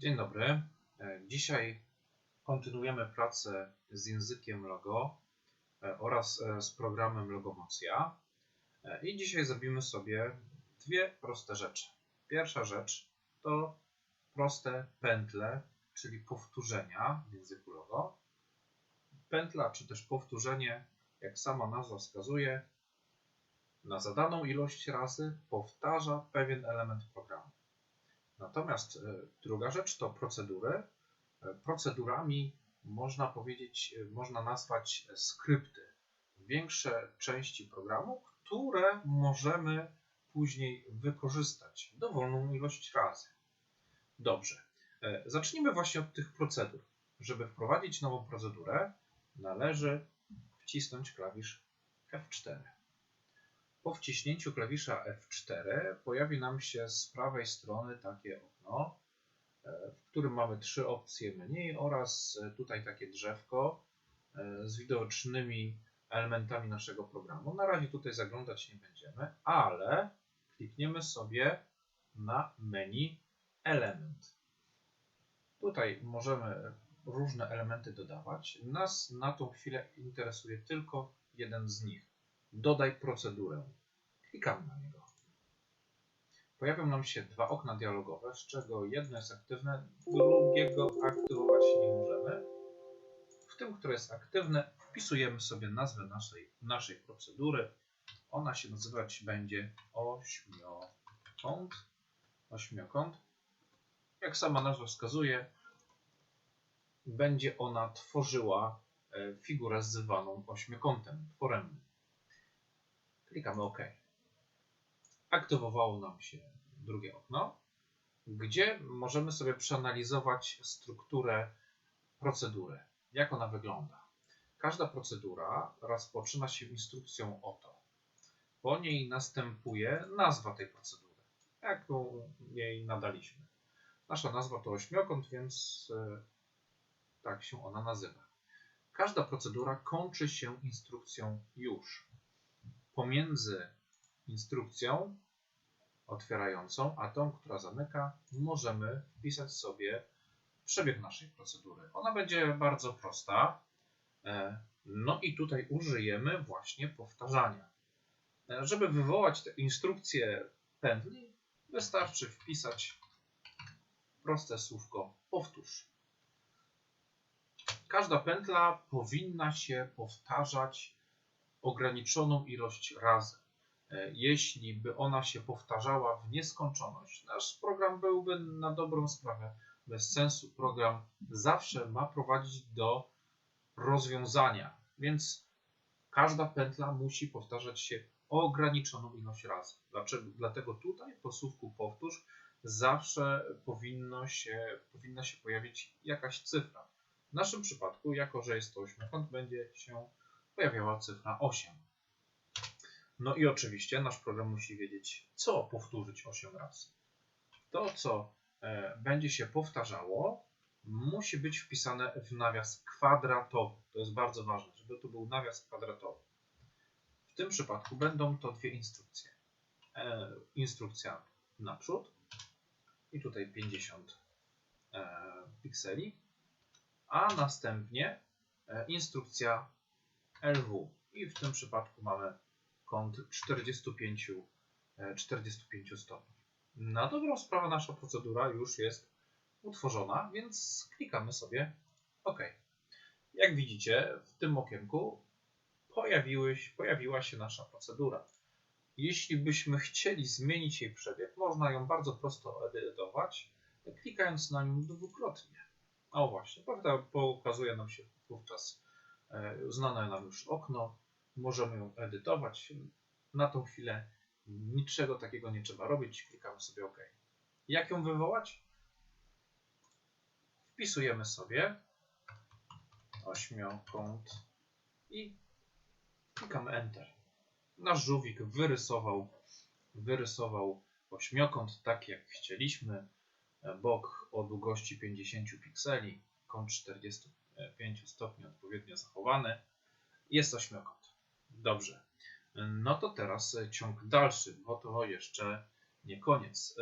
Dzień dobry. E, Dzisiaj kontynuujemy pracę z językiem Logo e, oraz e, z programem Logomocja. I dzisiaj zrobimy sobie dwie proste rzeczy. Pierwsza rzecz to proste pętle, czyli powtórzenia w języku Logo. Pętla czy też powtórzenie, jak sama nazwa wskazuje, na zadaną ilość razy powtarza pewien element programu. Natomiast e, druga rzecz to procedury. E, Procedurami można powiedzieć, e, można nazwać skrypty, większe części programu, które możemy później wykorzystać dowolną ilość razy. Dobrze, zacznijmy właśnie od tych procedur. Żeby wprowadzić nową procedurę, należy wcisnąć klawisz F4. Po wciśnięciu klawisza F4 pojawi nam się z prawej strony takie okno, e, w którym mamy trzy opcje menu oraz e, tutaj takie drzewko e, z widocznymi elementami naszego programu. Na razie tutaj zaglądać nie będziemy, ale klikniemy sobie na menu element. Tutaj możemy różne elementy dodawać. Nas na tą chwilę interesuje tylko jeden z nich. Dodaj procedurę. Klikamy na niego. Pojawią nam się dwa okna dialogowe, z czego jedno jest aktywne, drugiego aktywować nie możemy. W tym, które jest aktywne, wpisujemy sobie nazwę naszej, naszej procedury. Ona się nazywać będzie ośmiokąt. Ośmiokąt. Jak sama nazwa wskazuje, będzie ona tworzyła e, figurę zwaną ośmiokątem, foremnym. Klikamy OK. Aktywowało nam się drugie okno, gdzie możemy sobie przeanalizować strukturę procedury, jak ona wygląda. Każda procedura rozpoczyna się instrukcją OTO. Po niej następuje nazwa tej procedury, jaką jej nadaliśmy. Nasza nazwa to ośmiokąt, więc e, tak się ona nazywa. Każda procedura kończy się instrukcją już pomiędzy instrukcją otwierającą, a tą, która zamyka, możemy wpisać sobie przebieg naszej procedury. Ona będzie bardzo prosta. E, No i tutaj użyjemy właśnie powtarzania. E, Żeby wywołać tę instrukcję pętli, wystarczy wpisać proste słówko powtórz. Każda pętla powinna się powtarzać ograniczoną ilość razy. E, Jeśli by ona się powtarzała w nieskończoność, nasz program byłby na dobrą sprawę bez sensu. Program zawsze ma prowadzić do rozwiązania, więc każda pętla musi powtarzać się ograniczoną ilość razy. Dlaczego? Dlatego tutaj po słówku powtórz zawsze powinno się, powinna się pojawić jakaś cyfra. W naszym przypadku, jako że jest to ośmiokąt, będzie się pojawiała cyfra 8. No i oczywiście nasz program musi wiedzieć, co powtórzyć 8 razy. To, co e, będzie się powtarzało, musi być wpisane w nawias kwadratowy. To jest bardzo ważne, żeby to był nawias kwadratowy. W tym przypadku będą to dwie instrukcje. E, instrukcja naprzód i tutaj 50 e, pikseli, a następnie instrukcja LW i w tym przypadku mamy kąt 45, e, 45 stopni. Na dobrą sprawę nasza procedura już jest utworzona, więc klikamy sobie OK. Jak widzicie, w tym okienku pojawiła się nasza procedura. Jeśli byśmy chcieli zmienić jej przebieg, można ją bardzo prosto edytować, klikając na nią dwukrotnie. O właśnie, prawda, pokazuje nam się wówczas e, znane nam już okno. Możemy ją edytować. Na tą chwilę niczego takiego nie trzeba robić. Klikamy sobie OK. Jak ją wywołać? Wpisujemy sobie ośmiokąt i klikamy Enter. Nasz żółwik wyrysował, wyrysował ośmiokąt tak jak chcieliśmy. Bok o długości 50 pikseli, kąt 45 stopni odpowiednio zachowany. Jest ośmiokąt. Dobrze. No to teraz ciąg dalszy, bo to jeszcze nie koniec.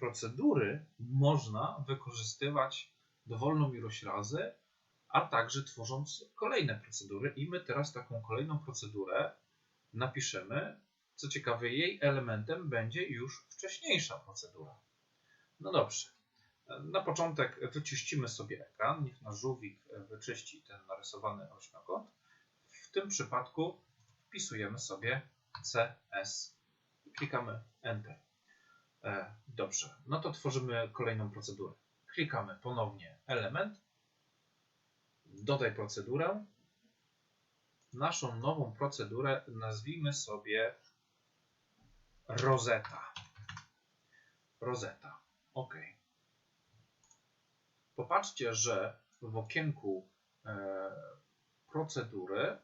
procedury można wykorzystywać dowolną ilość razy, a także tworząc kolejne procedury. I my teraz taką kolejną procedurę napiszemy. Co ciekawe, jej elementem będzie już wcześniejsza procedura. No dobrze. Na początek wyczyścimy sobie ekran. Niech nasz żółwik wyczyści ten narysowany ośmiokąt. W tym przypadku wpisujemy sobie CS i klikamy Enter. E, dobrze, no to tworzymy kolejną procedurę. Klikamy ponownie element, dodaj procedurę. Naszą nową procedurę nazwijmy sobie Rosetta. Rosetta. OK. Popatrzcie, że w okienku e, procedury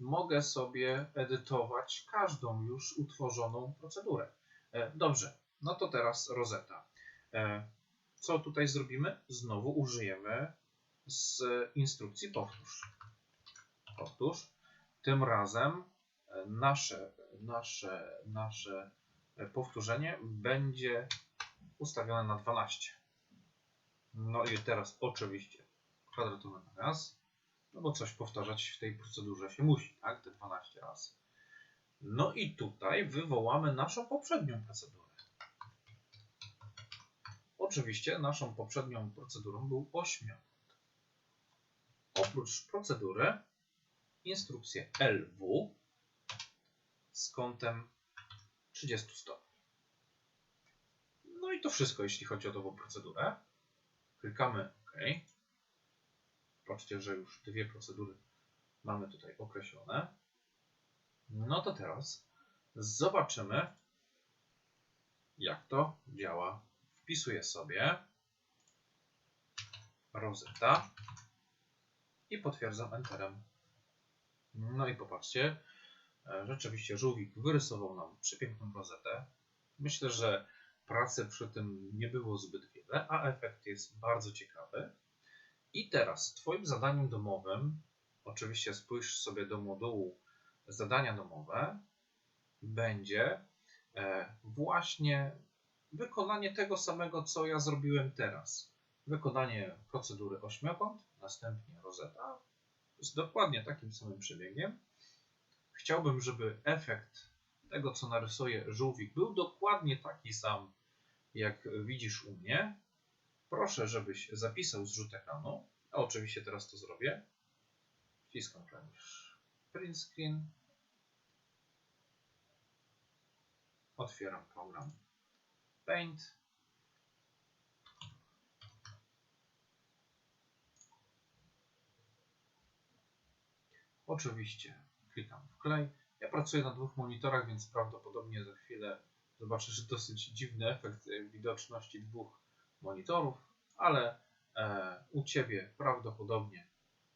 mogę sobie edytować każdą już utworzoną procedurę. E, dobrze, no to teraz rozeta. E, co tutaj zrobimy? Znowu użyjemy z instrukcji powtórz. Powtórz. Tym razem nasze, nasze, nasze powtórzenie będzie ustawione na 12. No i teraz oczywiście kwadratowy nawias, no bo coś powtarzać w tej procedurze się musi, tak? Te 12 razy. No i tutaj wywołamy naszą poprzednią procedurę. Oczywiście naszą poprzednią procedurą był ośmiokąt. Oprócz procedury instrukcję LW z kątem 30 stopni. No i to wszystko, jeśli chodzi o tą procedurę. Klikamy OK. Patrzcie, że już dwie procedury mamy tutaj określone. No to teraz zobaczymy, jak to działa. Wpisuję sobie Rosetta i potwierdzam Enterem. No i popatrzcie, e, rzeczywiście żółwik wyrysował nam przepiękną rozetę. Myślę, że pracy przy tym nie było zbyt a efekt jest bardzo ciekawy. I teraz Twoim zadaniem domowym, oczywiście spójrz sobie do modułu zadania domowe, będzie e, właśnie wykonanie tego samego, co ja zrobiłem teraz. Wykonanie procedury ośmiokąt, następnie rozeta z dokładnie takim samym przebiegiem. Chciałbym, żeby efekt tego, co narysuję żółwik, był dokładnie taki sam, jak widzisz u mnie. Proszę, żebyś zapisał zrzut ekranu. A oczywiście teraz to zrobię. Wciskam klawisz print screen. Otwieram program Paint. Oczywiście klikam w klej. Ja pracuję na dwóch monitorach, więc prawdopodobnie za chwilę zobaczysz dosyć dziwny efekt widoczności dwóch monitorów, ale e, u Ciebie prawdopodobnie,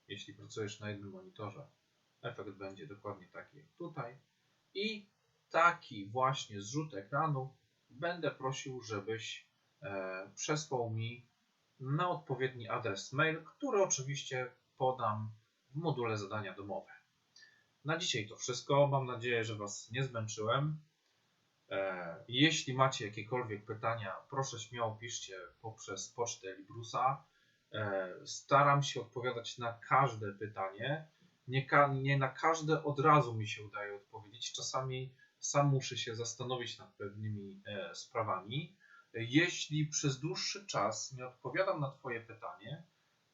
jeśli pracujesz na jednym monitorze, efekt będzie dokładnie taki jak tutaj. I taki właśnie zrzut ekranu będę prosił, żebyś e, przesłał mi na odpowiedni adres mail, który oczywiście podam w module zadania domowe. Na dzisiaj to wszystko. Mam nadzieję, że Was nie zmęczyłem. E, jeśli macie jakiekolwiek pytania, proszę śmiało piszcie poprzez pocztę Librusa. E, staram się odpowiadać na każde pytanie. Nie, nie na każde od razu mi się udaje odpowiedzieć. Czasami sam muszę się zastanowić nad pewnymi e, sprawami. Jeśli przez dłuższy czas nie odpowiadam na Twoje pytanie,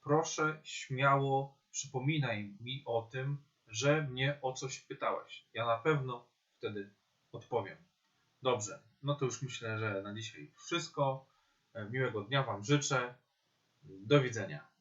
proszę śmiało przypominaj mi o tym, że mnie o coś pytałeś. Ja na pewno wtedy odpowiem. Dobrze, no to już myślę, że na dzisiaj wszystko. E, miłego dnia Wam życzę. Do widzenia.